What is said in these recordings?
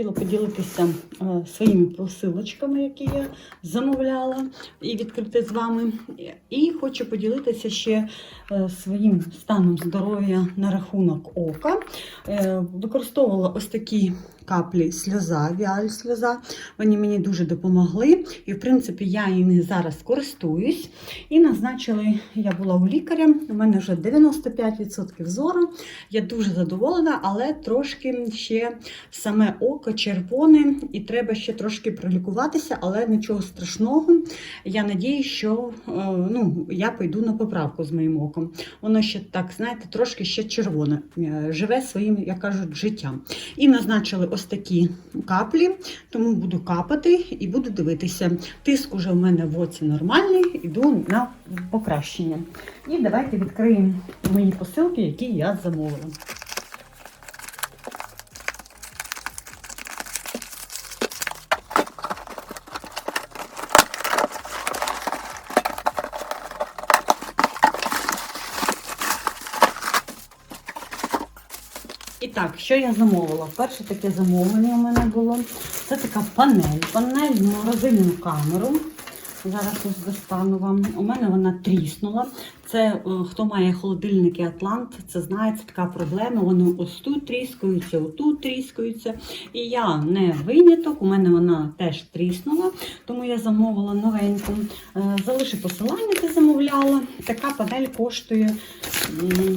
Хотіла поділитися е, своїми посилочками, які я замовляла, і відкрити з вами. І хочу поділитися ще е, своїм станом здоров'я на рахунок ока. Е, Використовувала ось такі каплі сльоза, віаль сльоза. Вони мені дуже допомогли. І, в принципі, я ними зараз користуюсь. І назначили, я була у лікаря, у мене вже 95% зору. Я дуже задоволена, але трошки ще саме око червоне, і треба ще трошки пролікуватися, але нічого страшного. Я надію, що е, ну, я пойду на поправку з моїм оком. Воно ще так, знаєте, трошки ще червоне, е, живе своїм, як кажуть, життям. І назначили ось такі каплі, тому буду капати і буду дивитися. Тиск уже в мене в оці нормальний, іду на покращення. І давайте відкриємо мої посилки, які я замовила. Так, що я замовила? Перше таке замовлення у мене було. Це така панель. Панель в морозильну камеру. Зараз ось достану вам. У мене вона тріснула. Це е, хто має холодильники Атлант, це знає, це така проблема. Вони ось тут тріскаються, отут тріскаються. І я не виняток, у мене вона теж тріснула, тому я замовила новеньку. Е, Залишу посилання, де замовляла. Така панель коштує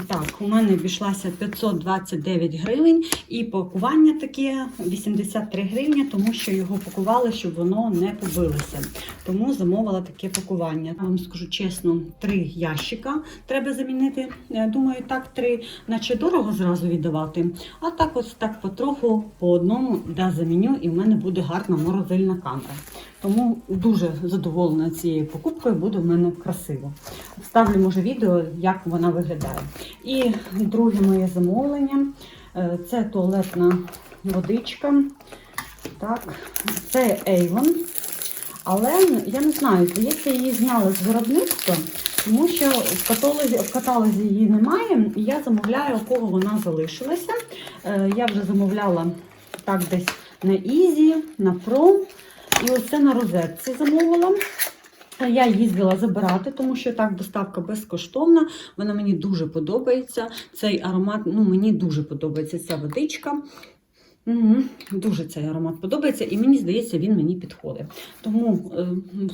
так, у мене обійшлася 529 гривень, і пакування таке 83 гривні, тому що його пакували, щоб воно не побилося. Тому замовила таке пакування. Я вам скажу чесно, три ящика треба замінити. Е, Думаю, так три, наче дорого зразу віддавати. А так ось так потроху по одному да, заміню, і в мене буде гарна морозильна камера. Тому дуже задоволена цією покупкою, буде в мене красиво. Вставлю, може, відео, як вона виглядає. І друге моє замовлення е, це туалетна водичка. Так, це Avon. Але я не знаю, здається, її зняли з виробництва, тому що в каталозі, в каталозі її немає. І я замовляю, у кого вона залишилася. Е, Я вже замовляла так десь на Ізі, на Pro. І оце на розетці замовила. Я їздила забирати, тому що так доставка безкоштовна. Вона мені дуже подобається. Цей аромат, ну мені дуже подобається ця водичка. Мгм. Дуже цей аромат подобається, і мені здається, він мені підходить. Тому е,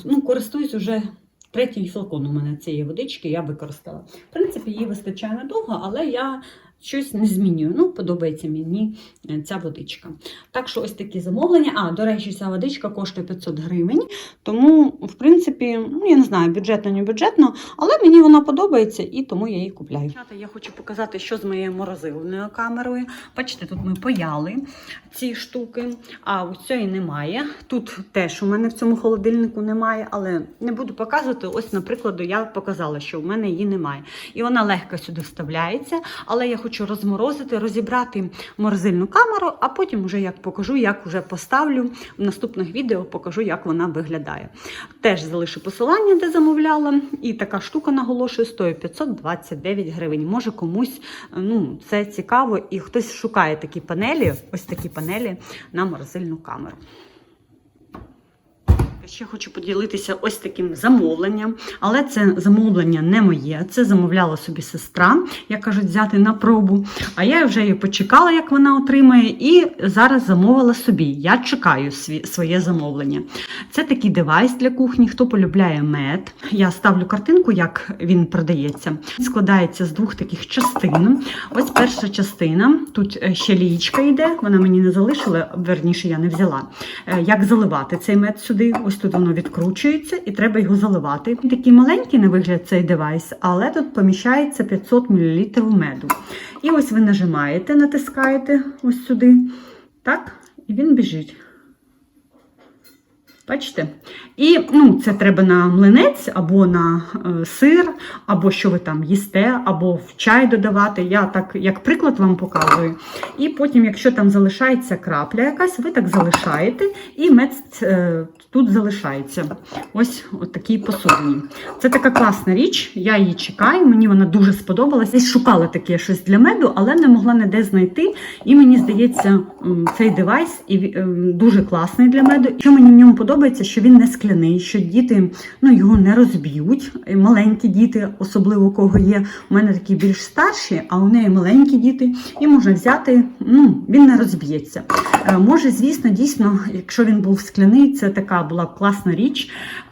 ну, користуюсь уже третій флакон у мене цієї водички, я використала. В принципі, її вистачає надовго, але я щось не змінюю. Ну, подобається мені е, ця водичка. Так що ось такі замовлення. А, до речі, ця водичка коштує 500 гривень. Тому, в принципі, ну я не знаю, бюджетно, не бюджетно, але мені вона подобається і тому я її купляю. Я хочу показати, що з моєю морозильною камерою. Бачите, тут ми паяли ці штуки, а ось цієї немає. Тут теж у мене в цьому холодильнику немає, але не буду показувати. Ось, наприклад, я показала, що в мене її немає. І вона легко сюди вставляється, але я хочу розморозити, розібрати морозильну камеру, а потім вже як покажу, як вже поставлю в наступних відео, покажу, як вона виглядає. Теж залишу посилання, де замовляла. І така штука наголошую, стоїть 529 гривень. Може комусь ну, це цікаво, і хтось шукає такі панелі, ось такі панелі на морозильну камеру. Ще хочу поділитися ось таким замовленням, але це замовлення не моє. Це замовляла собі сестра, як кажуть, взяти на пробу. А я вже її почекала, як вона отримає, і зараз замовила собі. Я чекаю своє замовлення. Це такий девайс для кухні. Хто полюбляє мед. Я ставлю картинку, як він продається. Складається з двох таких частин. Ось перша частина. Тут е, ще лієчка йде, вона мені не залишила, верніше я не взяла. Е, Як заливати цей мед сюди? Ось тут воно відкручується і треба його заливати. Такий маленький на вигляд цей девайс, але тут поміщається 500 мл меду. І ось ви нажимаєте, натискаєте ось сюди. Так, і він біжить. Бачите? І ну, це треба на млинець або на е, сир, або що ви там їсте, або в чай додавати. Я так, як приклад, вам показую. І потім, якщо там залишається крапля якась, ви так залишаєте, і мед е, тут залишається. Ось от такій посудині. Це така класна річ, я її чекаю, мені вона дуже сподобалась. Я шукала таке щось для меду, але не могла ніде знайти. І мені здається, цей девайс дуже класний для меду. Що мені в ньому подобається, що він не скляний, що діти ну, його не розб'ють. Маленькі діти, особливо у кого є. У мене такі більш старші, а у неї маленькі діти, і можна взяти, ну, він не розб'ється. Е, Може, звісно, дійсно, якщо він був скляний, це така була класна річ.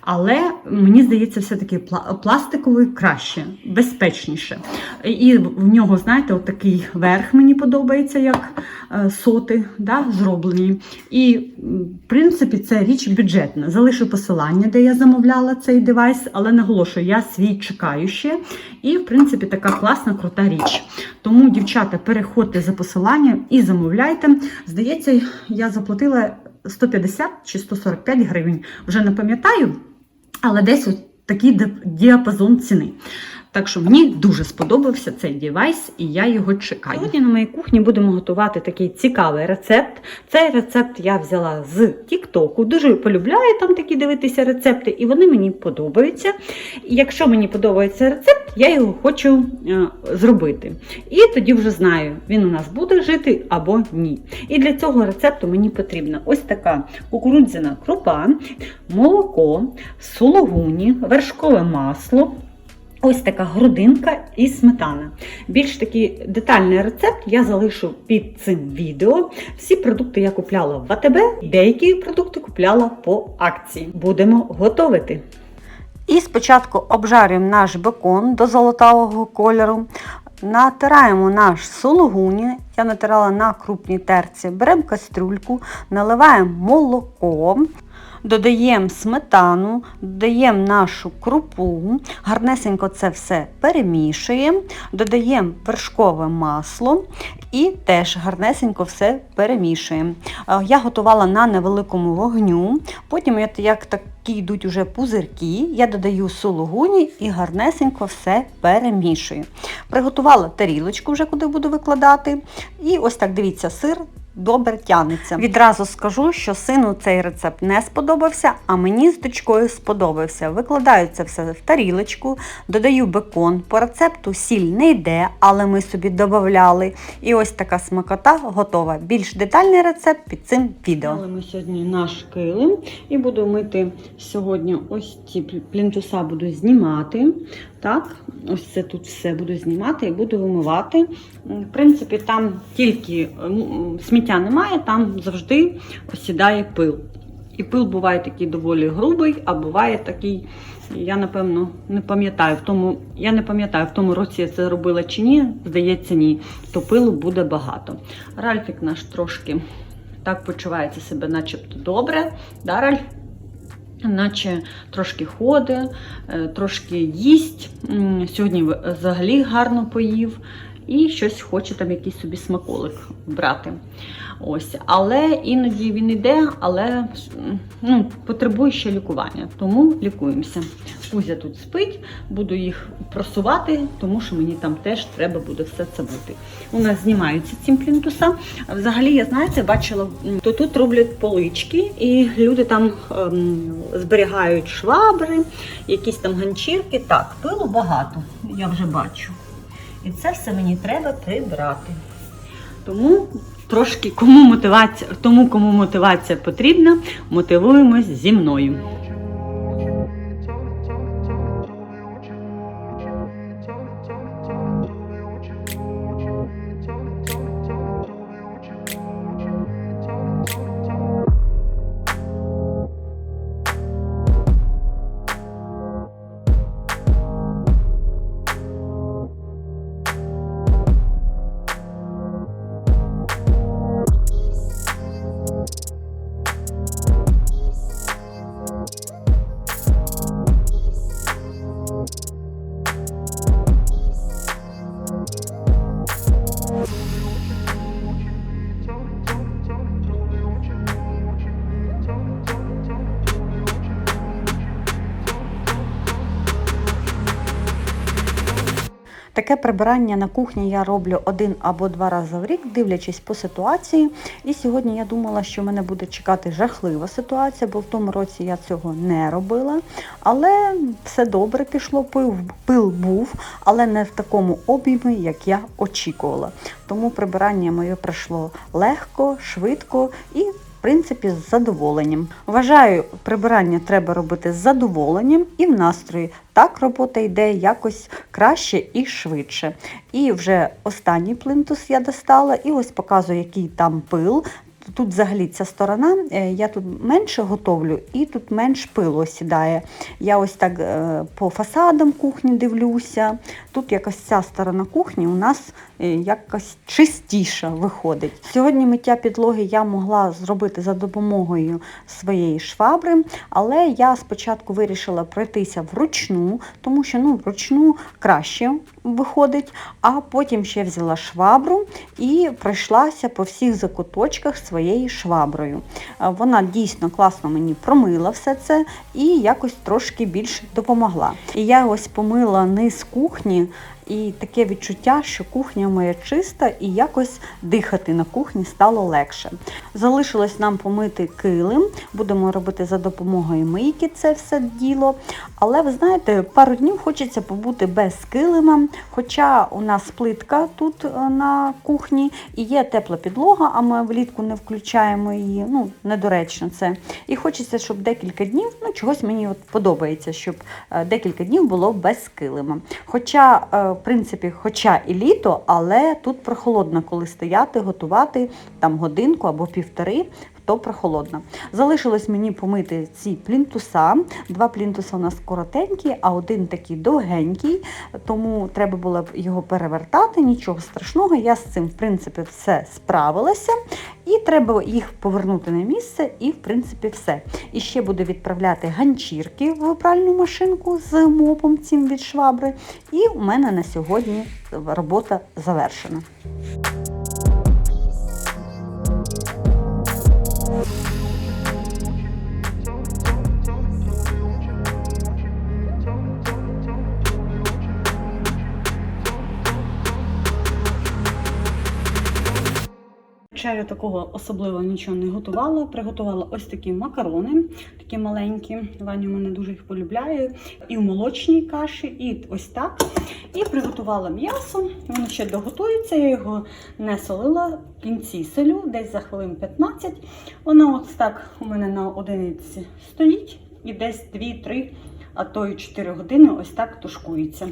Але мені здається, все-таки пластиковий краще, безпечніше. І в нього, знаєте, от такий верх мені подобається, як е, соти да, зроблені. І, в принципі, це річ бюджетна. Залишу посилання, де я замовляла цей девайс, але наголошую, я свій чекаю ще. І, в принципі, така класна, крута річ. Тому, дівчата, переходьте за посиланням і замовляйте. Здається, я заплатила 150 чи 145 гривень. Вже не пам'ятаю, але десь от такий діапазон ціни. Так що мені дуже сподобався цей девайс, і я його чекаю. Сьогодні на моїй кухні будемо готувати такий цікавий рецепт. Цей рецепт я взяла з Тіктоку. Дуже полюбляю там такі дивитися рецепти, і вони мені подобаються. І якщо мені подобається рецепт, я його хочу е, зробити. І тоді вже знаю, він у нас буде жити або ні. І для цього рецепту мені потрібна ось така кукурудзяна крупа, молоко, сулугуні, вершкове масло. Ось така грудинка і сметана. Більш такий детальний рецепт я залишу під цим відео. Всі продукти я купляла в АТБ, деякі продукти купляла по акції. Будемо готувати. І спочатку обжарюємо наш бекон до золотавого кольору. Натираємо наш сулугуні. Я натирала на крупній терці. Беремо кастрюльку, наливаємо молоко. Додаємо сметану, додаємо нашу крупу, гарнесенько це все перемішуємо, додаємо вершкове масло і теж гарнесенько все перемішуємо. Е, Я готувала на невеликому вогню, потім от як такі йдуть уже пузирки, я додаю сулугуні і гарнесенько все перемішую. Приготувала тарілочку вже куди буду викладати. І ось так дивіться, сир добре тягнеться. Відразу скажу, що сину цей рецепт не сподобався, а мені з дочкою сподобався. Викладаю це все в тарілочку, додаю бекон. По рецепту сіль не йде, але ми собі додавали. І ось така смакота готова. Більш детальний рецепт під цим відео. Ми сьогодні наш килим і буду мити сьогодні ось ці плінтуса буду знімати. Так, ось це тут все буду знімати і буду вимивати. В принципі, там тільки м, сміття немає, там завжди осідає пил. І пил буває такий доволі грубий, а буває такий, я напевно не пам'ятаю, в тому, я не пам'ятаю, в тому році я це робила чи ні, здається, ні, то пилу буде багато. Ральфік наш трошки так почувається себе, начебто добре. Да, Ральф? Наче трошки ходить, е, трошки їсть. Сьогодні взагалі гарно поїв і щось хоче там якийсь собі смаколик брати. Ось. Але іноді він йде, але ну, потребує ще лікування, тому лікуємося. Кузя тут спить, буду їх просувати, тому що мені там теж треба буде все це бути. У нас знімаються ці плінтуса. Взагалі, я знаєте, бачила, то тут роблять полички, і люди там ем, зберігають швабри, якісь там ганчірки. Так, пилу багато, я вже бачу. І це все мені треба прибрати. Тому трошки кому мотивація, тому кому мотивація потрібна, мотивуємось зі мною. Таке прибирання на кухні я роблю один або два рази в рік, дивлячись по ситуації. І сьогодні я думала, що мене буде чекати жахлива ситуація, бо в тому році я цього не робила. Але все добре пішло, пил, пил був, але не в такому об'ємі, як я очікувала. Тому прибирання моє пройшло легко, швидко і. Принципі, з задоволенням. Вважаю, прибирання треба робити з задоволенням і в настрої. Так робота йде якось краще і швидше. І вже останній плинтус я достала, і ось показую, який там пил. Тут взагалі ця сторона, е, я тут менше готовлю і тут менш пилу осідає. Я ось так е, по фасадам кухні дивлюся. Тут якось ця сторона кухні у нас е, якось чистіша виходить. Сьогодні миття підлоги я могла зробити за допомогою своєї швабри, але я спочатку вирішила пройтися вручну, тому що ну, вручну краще виходить, а потім ще взяла швабру і пройшлася по всіх закуточках своєю шваброю. Е, Вона дійсно класно мені промила все це і якось трошки більше допомогла. І я ось помила низ кухні. І таке відчуття, що кухня моя чиста і якось дихати на кухні стало легше. Залишилось нам помити килим, будемо робити за допомогою мийки це все діло. Але ви знаєте, пару днів хочеться побути без килима. Хоча у нас плитка тут е, на кухні і є тепла підлога, а ми влітку не включаємо її. Ну, недоречно це. І хочеться, щоб декілька днів, ну чогось мені от подобається, щоб е, декілька днів було без килима. Хоча, е, в принципі, хоча і літо, але тут прохолодно, коли стояти, готувати там годинку або півтори. То прохолодно. Залишилось мені помити ці плінтуса. Два плінтуса у нас коротенькі, а один такий довгенький, тому треба було б його перевертати. Нічого страшного. Я з цим, в принципі, все справилася. І треба їх повернути на місце, і в принципі все. І ще буду відправляти ганчірки в пральну машинку з мопом цим від швабри. І у мене на сьогодні робота завершена. Вечерю такого особливо нічого не готувала. Приготувала ось такі макарони, такі маленькі. Ваня мене дуже їх полюбляє. І в молочній каші, і ось так. І приготувала м'ясо. Воно ще доготується. Я його не солила. В кінці солю, десь за хвилин 15. Воно ось так у мене на одиниці стоїть. І десь 2-3, а то й 4 години ось так тушкується.